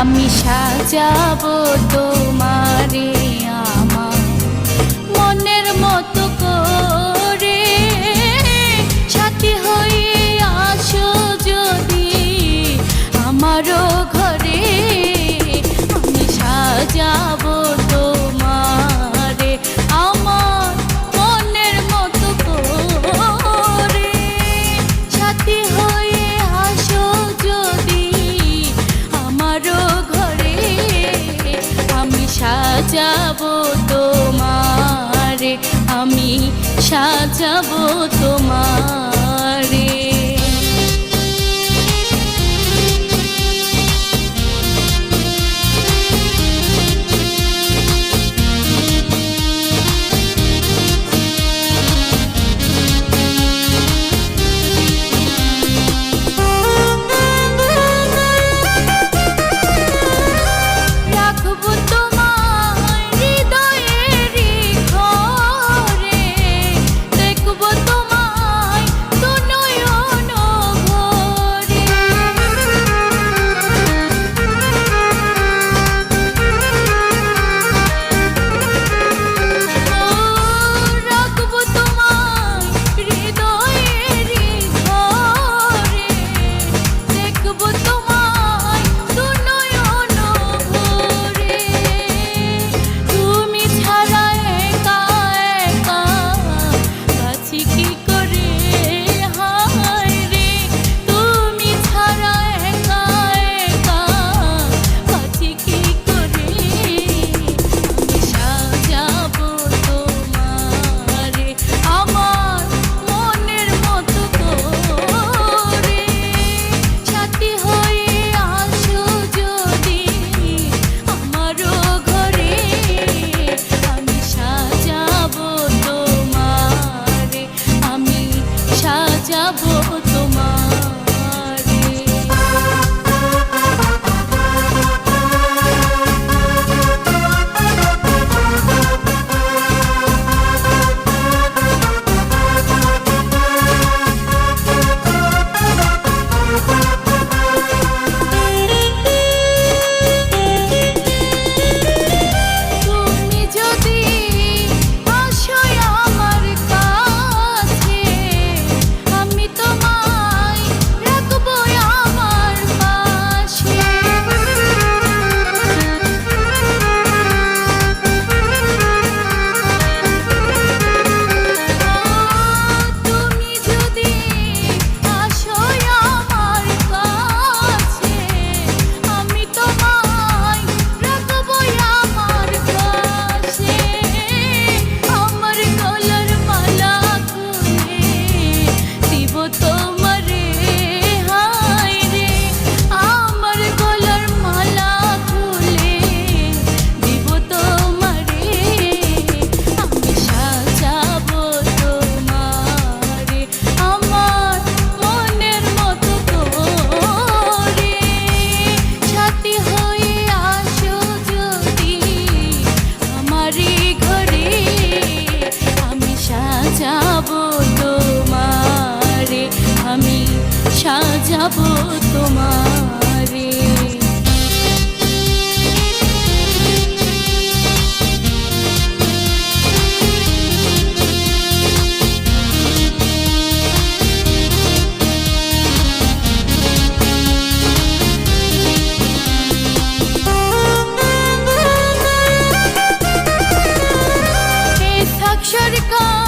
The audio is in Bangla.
আমি সাজাবো তোমারে। সাজাবো তোমারে। সাজাবো তোমারে। সরকার